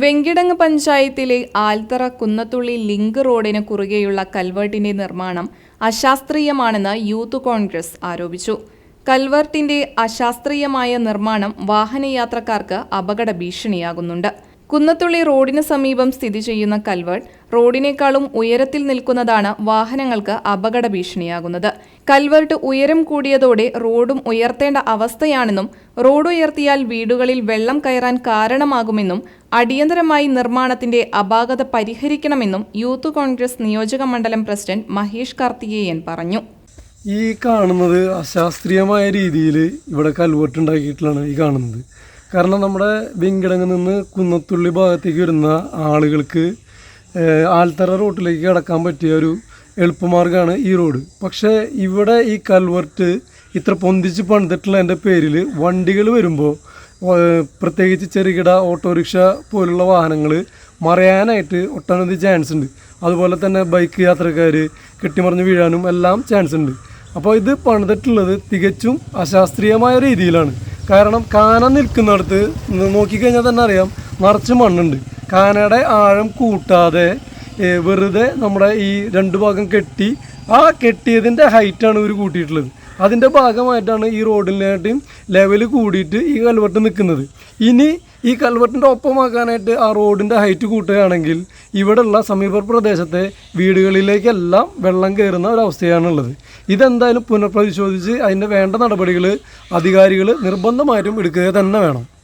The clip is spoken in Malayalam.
വെങ്കിടങ്ങ് പഞ്ചായത്തിലെ ആൽത്തറ കുന്നത്തുള്ളി ലിങ്ക് റോഡിന് കുറുകെയുള്ള കൽവേർട്ടിന്റെ നിർമ്മാണം അശാസ്ത്രീയമാണെന്ന് യൂത്ത് കോൺഗ്രസ് ആരോപിച്ചു. കൽവേർട്ടിന്റെ അശാസ്ത്രീയമായ നിർമ്മാണം വാഹനയാത്രക്കാർക്ക് അപകട ഭീഷണിയാകുന്നുണ്ട്. കുന്നത്തുള്ളി റോഡിന് സമീപം സ്ഥിതി ചെയ്യുന്ന കൽവേർട്ട് റോഡിനേക്കാളും ഉയരത്തിൽ നിൽക്കുന്നതാണ് വാഹനങ്ങൾക്ക് അപകട ഭീഷണിയാകുന്നത് കൽവേർട്ട് ഉയരം കൂടിയതോടെ റോഡും ഉയർത്തേണ്ട അവസ്ഥയാണെന്നും റോഡ് ഉയർത്തിയാൽ വീടുകളിൽ വെള്ളം കയറാൻ കാരണമാകുമെന്നും അടിയന്തരമായി നിർമ്മാണത്തിന്റെ അപാകത പരിഹരിക്കണമെന്നും യൂത്ത് കോൺഗ്രസ് നിയോജക മണ്ഡലം പ്രസിഡന്റ് മഹേഷ് കാർത്തികേയൻ പറഞ്ഞു. ഈ കാണുന്നത് അശാസ്ത്രീയമായ രീതിയിൽ ഇവിടെ കൽവേർട്ട് ഉണ്ടാക്കിയിട്ടുള്ളതാണ് ഈ കാണുന്നത്. കാരണം നമ്മുടെ വെങ്കിടങ്ങ് നിന്ന് കുന്നത്തുള്ളി ഭാഗത്തേക്ക് വരുന്ന ആളുകൾക്ക് ആൽത്തറ റോട്ടിലേക്ക് കടക്കാൻ പറ്റിയ ഒരു എളുപ്പമാർഗമാണ് ഈ റോഡ്. പക്ഷേ ഇവിടെ ഈ കൽവർട്ട് ഇത്ര പൊന്തിച്ച് പണിതിട്ടുള്ളതിന്റെ പേരിൽ വണ്ടികൾ വരുമ്പോൾ പ്രത്യേകിച്ച് ചെറുകിട ഓട്ടോറിക്ഷ പോലുള്ള വാഹനങ്ങൾ മറയാനായിട്ട് ഒട്ടനവധി ചാൻസ് ഉണ്ട്. അതുപോലെ തന്നെ ബൈക്ക് യാത്രക്കാർ കെട്ടിമറിഞ്ഞ് വീഴാനും എല്ലാം ചാൻസ് ഉണ്ട്. അപ്പോൾ ഇത് പണിതിട്ടുള്ളത് തികച്ചും അശാസ്ത്രീയമായ രീതിയിലാണ്. കാരണം കാന നിൽക്കുന്നിടത്ത് നോക്കിക്കഴിഞ്ഞാൽ തന്നെ അറിയാം നിറച്ച് മണ്ണുണ്ട്. കാനയുടെ ആഴം കൂട്ടാതെ വെറുതെ നമ്മുടെ ഈ രണ്ട് ഭാഗം കെട്ടി ആ കെട്ടിയതിന്റെ ഹൈറ്റാണ് ഇവർ കൂട്ടിയിട്ടുള്ളത്. അതിന്റെ ഭാഗമായിട്ടാണ് ഈ റോഡിനായിട്ടും ലെവൽ കൂടിയിട്ട് ഈ കൽവെട്ട് നിൽക്കുന്നത് ഇനി ഈ കൽവെട്ടിന്റെ ഒപ്പമാക്കാനായിട്ട് ആ റോഡിന്റെ ഹൈറ്റ് കൂട്ടുകയാണെങ്കിൽ ഇവിടെയുള്ള സമീപ പ്രദേശത്തെ വീടുകളിലേക്കെല്ലാം വെള്ളം കയറുന്ന ഒരവസ്ഥയാണുള്ളത്. ഇതെന്തായാലും പുനഃപരിശോധിച്ച് അതിന്റെ വേണ്ട നടപടികൾ അധികാരികൾ നിർബന്ധമായിട്ടും എടുക്കുക തന്നെ വേണം.